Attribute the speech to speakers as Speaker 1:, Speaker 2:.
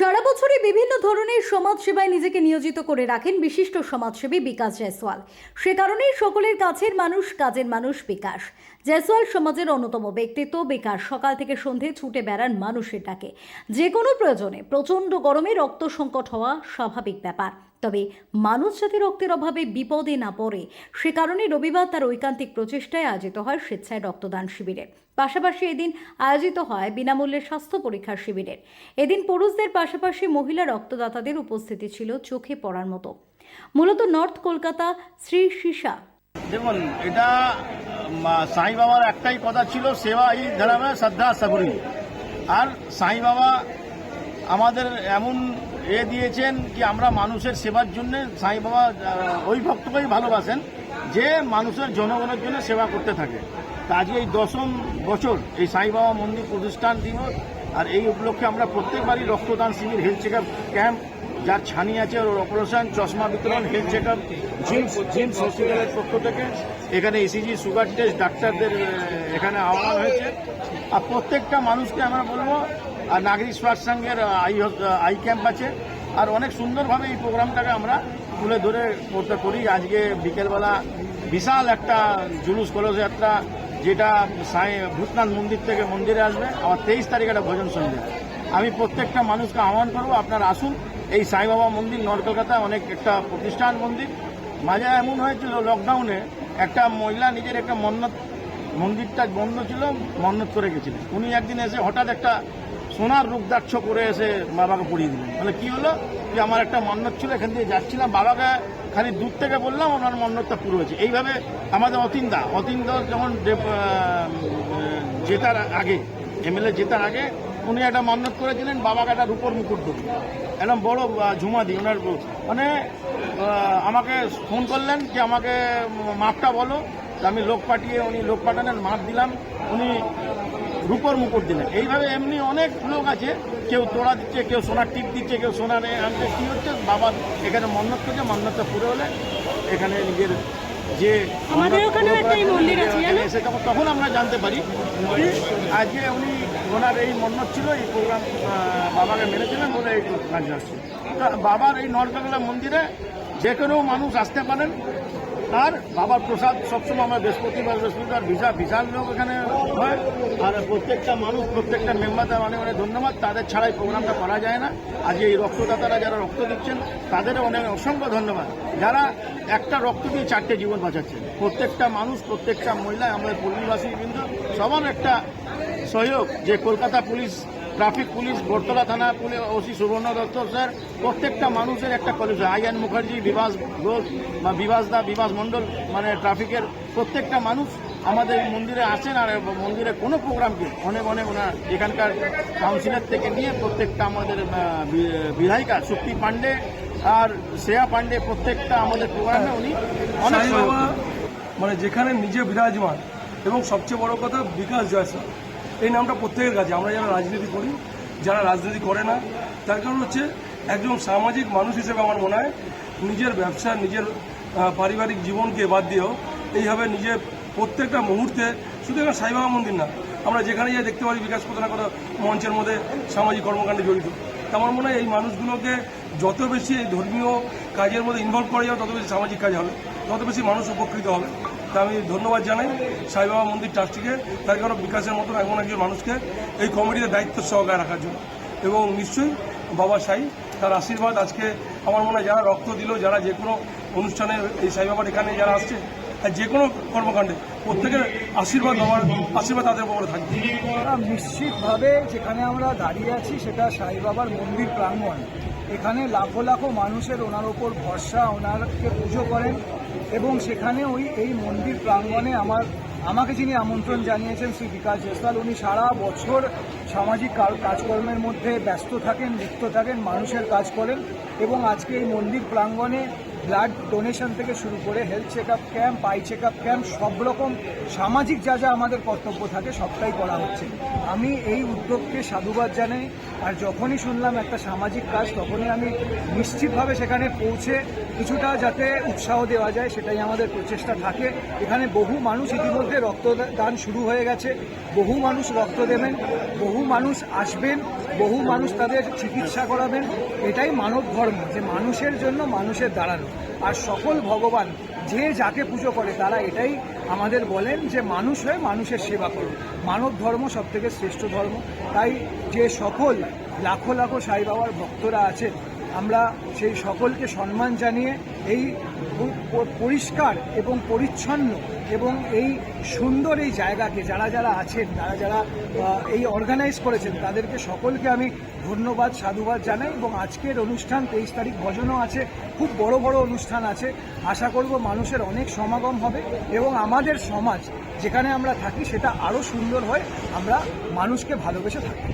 Speaker 1: সারা বছরই বিভিন্ন ধরনের সমাজসেবায় নিজেকে নিয়োজিত করে রাখেন বিশিষ্ট সমাজসেবী বিকাশ জয়সওয়াল। সে কারণেই সকলের কাছের মানুষ কাজের মানুষ বিকাশ। জয়সওয়াল সমাজের অন্যতম ব্যক্তিত্ব। বেকার সকাল থেকে সন্ধে ছুটে বেড়ান মানুষের ডাকে। যে কোনো প্রয়োজনে প্রচণ্ড গরমে রক্ত সংকট হওয়া স্বাভাবিক ব্যাপার। তবে মানুষ যাতে রক্তের অভাবে বিপদে না পড়ে, সে কারণে রবিবার তার ঐকান্তিক প্রচেষ্টায় আয়োজিত হয় স্বেচ্ছায় রক্তদান শিবিরের। পাশাপাশি এদিন আয়োজিত হয় বিনামূল্যে স্বাস্থ্য পরীক্ষার শিবিরের। এদিন পুরুষদের পাশাপাশি মহিলা রক্তদাতাদের উপস্থিতি ছিল চোখে পড়ার মতো। মূলত নর্থ কলকাতা শ্রী সীসা।
Speaker 2: দেখুন, এটা সাই বাবার একটাই কথা ছিল, সেবা এই ধরাবে শ্রদ্ধা সাবরি আর সাই বাবা আমাদের এমন এ দিয়েছেন কি আমরা মানুষের সেবার জন্য সাই বাবা ওই ভক্তকেই ভালোবাসেন যে মানুষের জনগণের জন্য সেবা করতে থাকে। তা আজকে এই দশম বছর এই সাই বাবা মন্দির প্রতিষ্ঠান দিবস আর এই উপলক্ষে আমরা প্রত্যেকবারই রক্তদান শিবির হেলথ চেক ক্যাম্প যার ছানি আছে ওর অপারেশন চশমা বিতরণ health check up JIMS JIMS হসপিটালের পক্ষ থেকে। এখানে ইসিজি সুগার টেস্ট ডাক্তারদের এখানে আহ্বান হয়েছে। আর প্রত্যেকটা মানুষকে আমরা বলব, আর নাগরিক স্বাস্থ্য সংঘের আই আই ক্যাম্প আছে। আর অনেক সুন্দরভাবে এই প্রোগ্রামটাকে আমরা তুলে ধরে করতে করি। আজকে বিকেলবেলা বিশাল একটা জুলুস কলসযাত্রা, যেটা সাই, ভূতনাথ মন্দির থেকে মন্দিরে আসবে। আবার তেইশ তারিখ একটা ভোজন সন্ধ্যা। আমি প্রত্যেকটা মানুষকে আহ্বান করব, আপনারা আসুন। এই সাই বাবা মন্দির নর্থ কলকাতায় অনেক একটা প্রতিষ্ঠান মন্দির। মাঝে এমন হয়েছিল লকডাউনে একটা মহিলা নিজের একটা মন্নত মন্দিরটা বন্ধ ছিল মন্নত করে গেছিলেন। উনি একদিন এসে হঠাৎ একটা সোনার রূপদাক্ষ করে এসে বাবাকে পড়িয়ে দিলেন। মানে কি হলো? যে আমার একটা মন্নত ছিল, এখান দিয়ে যাচ্ছিলাম। বাবাকে খালি দূর থেকে বললাম, ওনার মন্নতটা পুরো হয়েছে। এইভাবে আমাদের অতীন্দা অতীন্দা যখন জেতার আগে, এমএলএ জেতার আগে উনি একটা মন্নত করেছিলেন বাবাকে একটা রূপর মুকুট দেবেন একদম বড় ঝুমা দিই ওনার মানে আমাকে ফোন করলেন যে আমাকে মাপটা বলো। আমি লোক পাঠিয়ে উনি লোক পাঠালেন মাপ দিলাম। উনি রূপর মুকুট দিলেন। এইভাবে এমনি অনেক লোক আছে। কেউ তোড়া দিচ্ছে কেউ সোনার টিপ দিচ্ছে কেউ সোনার এ আনছে কী হচ্ছে? বাবা এখানে মন্নত করছে মন্নতটা পুরো হলে এখানে নিজের যে
Speaker 3: আমাদের ওখানেও একটা মন্দির আছে,
Speaker 2: এসে তখন- আমরা জানতে পারি। আজকে উনি ওনার এই মন্নত ছিল এই প্রোগ্রাম বাবাকে মেরেছিলেন বলে এই কাজে আসছে বাবার এই নরকাগলা মন্দিরে যে কোনো মানুষ আসতে পারেন। আর বাবার প্রসাদ সবসময় আমরা বৃহস্পতিবার বৃহস্পতিবার বিশাল বিশাল লোক এখানে হয়। আর প্রত্যেকটা মানুষ, প্রত্যেকটা মেম্বারদের অনেক অনেক ধন্যবাদ। তাদের ছাড়াই প্রোগ্রামটা করা যায় না। আজকে এই রক্তদাতারা যারা রক্ত দিচ্ছেন, তাদেরও অনেক অসংখ্য ধন্যবাদ। যারা একটা রক্ত দিয়ে চারটে জীবন বাঁচাচ্ছেন। প্রত্যেকটা মানুষ, প্রত্যেকটা মহিলা, আমাদের পল্লীবাসী বৃন্দ সবার একটা সহযোগ যে Kolkata police traffic police Battala থানা police OC Subarna Dutta sir প্রত্যেকটা মানুষের একটা কলেজ আইয়ান মুখার্জি বিভাস ঘোষ বা বিভাস দা বিভাস মণ্ডল মানে ট্রাফিকের প্রত্যেকটা মানুষ আমাদের মন্দিরে আসেন আর মন্দিরে কোনো প্রোগ্রামকে অনেক অনেক ওনার এখানকার কাউন্সিলর থেকে নিয়ে প্রত্যেকটা আমাদের বিধায়িকা শক্তি পাণ্ডে আর শ্রেয়া পাণ্ডে প্রত্যেকটা আমাদের প্রোগ্রামে উনি অনেক।
Speaker 4: মানে যেখানে নিজে বিরাজমান এবং সবচেয়ে বড় কথা বিকাশ জয়সা এই নামটা প্রত্যেকের কাছে, আমরা যারা রাজনীতি করি, যারা রাজনীতি করে না, তার কারণ হচ্ছে একজন সামাজিক মানুষ হিসেবে আমার মনে হয় নিজের ব্যবসা, নিজের পারিবারিক জীবনকে বাদ দিয়েও এইভাবে নিজের প্রত্যেকটা মুহূর্তে শুধু এখানে সাইবাবা মন্দির না, আমরা যেখানে যাই দেখতে পারি বিকাশ কোথাও না কোথাও মঞ্চের মধ্যে সামাজিক কর্মকাণ্ডে জড়িত। আমার মনে হয় এই মানুষগুলোকে যত বেশি এই ধর্মীয় কাজের মধ্যে ইনভলভ করা যাবে, তত বেশি সামাজিক কাজ হবে, তত বেশি মানুষ উপকৃত হবে। তা আমি ধন্যবাদ জানাই সাইবাবা মন্দির ট্রাস্টিকে, তার কারণ বিকাশের মতন এমন একজন মানুষকে এই কমিটিতে দায়িত্ব সহকারে রাখার জন্য। এবং নিশ্চয়ই বাবা সাই তার আশীর্বাদ আজকে আমার মনে হয় যারা রক্ত দিল, যারা যে কোনো অনুষ্ঠানে এই সাই বাবার এখানে যারা আসছে, আর যে কোনো কর্মকাণ্ডে প্রত্যেকের আশীর্বাদ বাবার, আশীর্বাদ তাদের উপরে থাকবে।
Speaker 5: নিশ্চিতভাবে যেখানে আমরা দাঁড়িয়ে আছি, সেটা সাই বাবার মন্দির প্রাঙ্গণ। এখানে লাখো লাখো মানুষের ওনার ওপর ভরসা ওনারকে পুজো করেন এবং সেখানে ওই, এই মন্দির প্রাঙ্গণে আমার, আমাকে যিনি আমন্ত্রণ জানিয়েছেন শ্রী বিকাশ জয়সওয়াল উনি সারা বছর সামাজিক কাজকর্মের মধ্যে ব্যস্ত থাকেন, লিপ্ত থাকেন, মানুষের কাজ করেন এবং আজকে এই মন্দির প্রাঙ্গণে ব্লাড ডোনেশন থেকে শুরু করে health check up camp eye check up camp সব রকম সামাজিক যা যা আমাদের কর্তব্য থাকে সবটাই করা হচ্ছে। আমি এই উদ্যোগকে সাধুবাদ জানাই, আর যখনই শুনলাম একটা সামাজিক কাজ, তখনই আমি নিশ্চিতভাবে সেখানে পৌঁছে কিছুটা যাতে উৎসাহ দেওয়া যায়, সেটাই আমাদের প্রচেষ্টা থাকে। এখানে বহু মানুষ ইতিমধ্যে রক্তদান শুরু হয়ে গেছে, বহু মানুষ রক্ত দেবেন, বহু বহু মানুষ আসবেন, বহু মানুষ তাদের চিকিৎসা করাবেন, এটাই মানব ধর্ম, যে মানুষের জন্য মানুষের দাঁড়ানো। আর সকল ভগবান যে যাকে পুজো করে, তারা এটাই আমাদের বলেন যে মানুষ হয়ে মানুষের সেবা করুন। মানব ধর্ম সব থেকে শ্রেষ্ঠ ধর্ম। তাই যে সকল লাখো লাখো সাই বাবার ভক্তরা আছেন আমরা সেই সকলকে সম্মান জানিয়ে এই পরিষ্কার এবং পরিচ্ছন্ন এবং এই সুন্দর এই জায়গাকে যারা যারা আছেন যারা যারা এই অর্গানাইজ করেছেন, তাদেরকে সকলকে আমি ধন্যবাদ, সাধুবাদ জানাই এবং আজকের অনুষ্ঠান তেইশ তারিখ ভজনও আছে, খুব বড় বড় অনুষ্ঠান আছে। আশা করব মানুষের অনেক সমাগম হবে এবং আমাদের সমাজ যেখানে আমরা থাকি সেটা আরও সুন্দর হয়, আমরা মানুষকে ভালোবেসে থাকি।